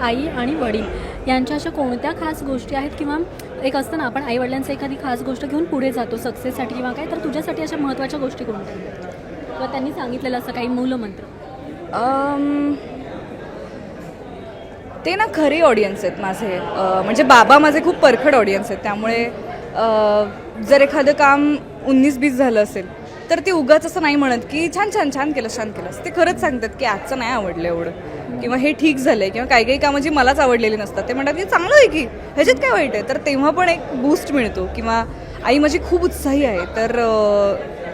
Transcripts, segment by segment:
आई आणि वडील यांच्या अशा कोणत्या खास गोष्टी आहेत किंवा एक असतं ना आपण आई वडिलांचं एखादी खास गोष्ट घेऊन पुढे जातो सक्सेससाठी किंवा काय तर तुझ्यासाठी अशा महत्त्वाच्या गोष्टी कोणत्या आहेत? किंवा त्यांनी सांगितलेलं असं काही मूलमंत्र ते ना खरी ऑडियन्स आहेत माझे. म्हणजे बाबा माझे खूप परखड ऑडियन्स आहेत. त्यामुळे जर एखादं काम उन्नीस बीस झालं असेल तर ते उगाच असं नाही म्हणत की छान छान छान केलं छान केलं ते खरंच सांगतात की आजचं नाही आवडलं एवढं. किंवा हे ठीक झालंय किंवा काही काही कामं जी मलाच आवडलेली नसतात. ते म्हणतात की चांगलं आहे की ह्याच्यात काय वाईट आहे? तर तेव्हा पण एक बूस्ट मिळतो. किंवा आई माझी खूप उत्साही आहे. तर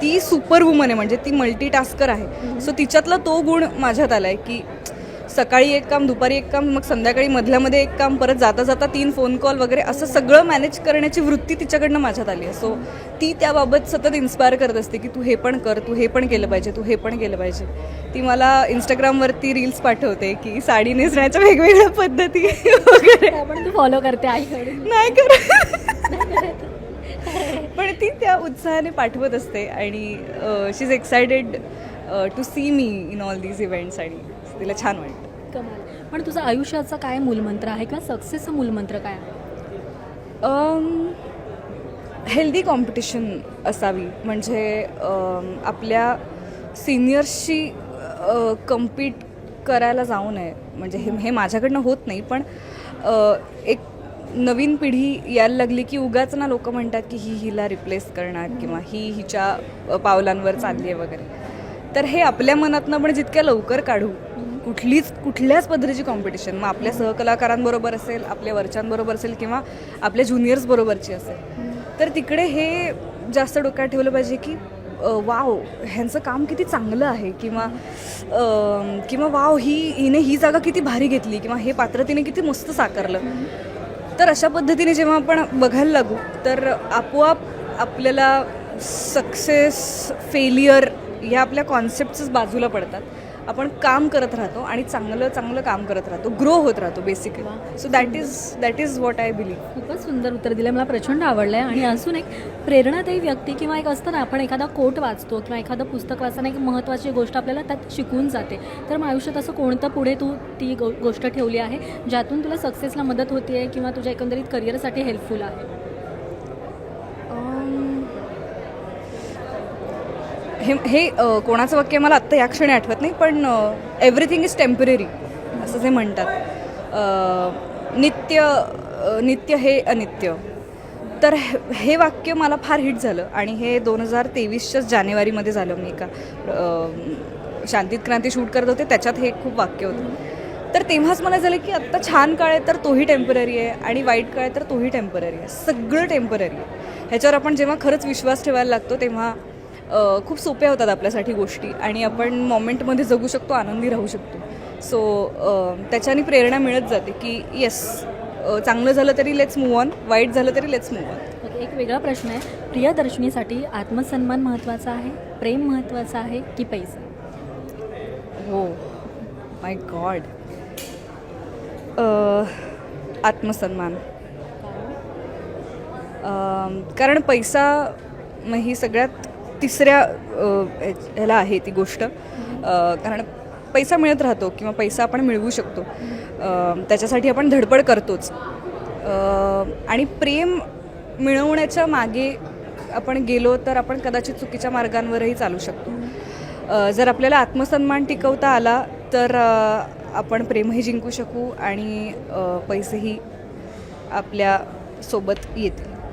ती सुपर वुमन आहे. म्हणजे ती मल्टीटास्कर आहे. सो तिच्यातला तो गुण माझ्यात आला आहे की सकाळी एक काम दुपारी एक काम मग संध्याकाळी मधल्यामध्ये एक काम परत जाता जाता तीन फोन कॉल वगैरे असं सगळं मॅनेज करण्याची वृत्ती तिच्याकडनं माझ्यात आली आहे. सो ती त्याबाबत सतत इन्स्पायर करत असते की तू हे पण कर तू हे पण केलं पाहिजे तू हे पण केलं पाहिजे. ती मला इंस्टाग्रामवरती रील्स पाठवते की साडी नेसण्याच्या वेगवेगळ्या पद्धती वगैरे. पण तू फॉलो करते आईकडे नाही करत. पण ती त्या उत्साहाने पाठवत असते आणि she is excited to see me in all these events आणि तिला छान वाटतं. कमाल पण तुझं आयुष्याचा काय मूलमंत्र आहे किंवा सक्सेसचं मूलमंत्र काय आहे? हेल्दी कॉम्पिटिशन असावी. म्हणजे आपल्या सिनियर्सशी कम्पीट करायला जाऊ नये. म्हणजे हे हे माझ्याकडनं होत नाही पण अ, एक नवीन पिढी यायला लागली की उगाच ना लोक म्हणतात की ही हिला रिप्लेस करणार किंवा ही हिच्या अ, पावलांवर चालली आहे वगैरे. तर हे आपल्या मनातनं आपण जितक्या लवकर काढू कुठलीच कुठल्याच पद्धतीची कॉम्पिटिशन मग आपल्या सहकलाकारांबरोबर असेल आपल्या वरच्यांबरोबर असेल किंवा आपल्या ज्युनियर्स बरोबरची असेल. तर तिकडे हे जास्त डोक्यात ठेवलं पाहिजे की वाव ह्यांचं काम किती चांगलं आहे किंवा किंवा वाव ही हिने ही जागा किती भारी घेतली किंवा हे पात्र तिने किती मस्त साकारलं. तर अशा पद्धतीने जेव्हा आपण बघायला लागू तर आपोआप आपल्याला सक्सेस फेलियर ह्या आपल्या कॉन्सेप्टच बाजूला पडतात. आपण काम करत राहतो आणि चांगलं चांगलं काम करत राहतो. ग्रो होत राहतो basically so that is that is what I believe खूपच सुंदर उत्तर दिलं. मला प्रचंड आवडलं आहे आणि अजून एक प्रेरणादायी व्यक्ती किंवा एक असतं ना आपण एखादा कोट वाचतो किंवा एखादं पुस्तक वाचताना एक महत्त्वाची गोष्ट आपल्याला त्यात शिकून जाते. तर मग आयुष्यात असं कोणतं पुढे तू ती गो गोष्ट ठेवली आहे ज्यातून तुला सक्सेसला मदत होते आहे किंवा तुझ्या एकंदरीत करिअरसाठी हेल्पफुल आहे? हे हे कोणाचं वाक्य मला आत्ता या क्षणी आठवत नाही पण एव्हरीथिंग इज टेंपररी असं जे म्हणतात. नित्य नित्य हे अनित्य. तर हे- हे वाक्य मला फार हिट झालं आणि हे दोन हजार तेवीसच्याच जानेवारीमध्ये झालं मी एका शांतीत क्रांती शूट करत होते त्याच्यात हे खूप वाक्य होतं. तर तेव्हाच मला झालं की आत्ता छान काळ आहे तर तोही टेंपररी आहे आणि वाईट काळ आहे तर तोही टेंपररी आहे. सगळं टेंपररी आहे. ह्याच्यावर आपण जेव्हा खरंच विश्वास ठेवायला लागतो तेव्हा खूप सोप्या होतात आपल्यासाठी गोष्टी आणि आपण मोमेंटमध्ये जगू शकतो आनंदी राहू शकतो. सो त्याच्याने प्रेरणा मिळत जाते की येस चांगलं झालं तरी लेट्स मूव ऑन वाईट झालं तरी लेट्स मूव ऑन ओके एक वेगळा प्रश्न आहे. प्रियदर्शनीसाठी आत्मसन्मान महत्त्वाचा आहे प्रेम महत्त्वाचं आहे की पैसा? हो. माय गॉड आत्मसन्मान. कारण? पैसा ही सगळ्यात तिसऱ्या ह्याला आहे ती गोष्ट. कारण पैसा मिळत राहतो किंवा पैसा आपण मिळवू शकतो. त्याच्यासाठी आपण धडपड करतोच. आणि प्रेम मिळवण्याच्या मागे आपण गेलो तर आपण कदाचित चुकीच्या मार्गांवरही चालू शकतो. जर आपल्याला आत्मसन्मान टिकवता आला तर आपण प्रेमही जिंकू शकू आणि पैसेही आपल्यासोबत येतील.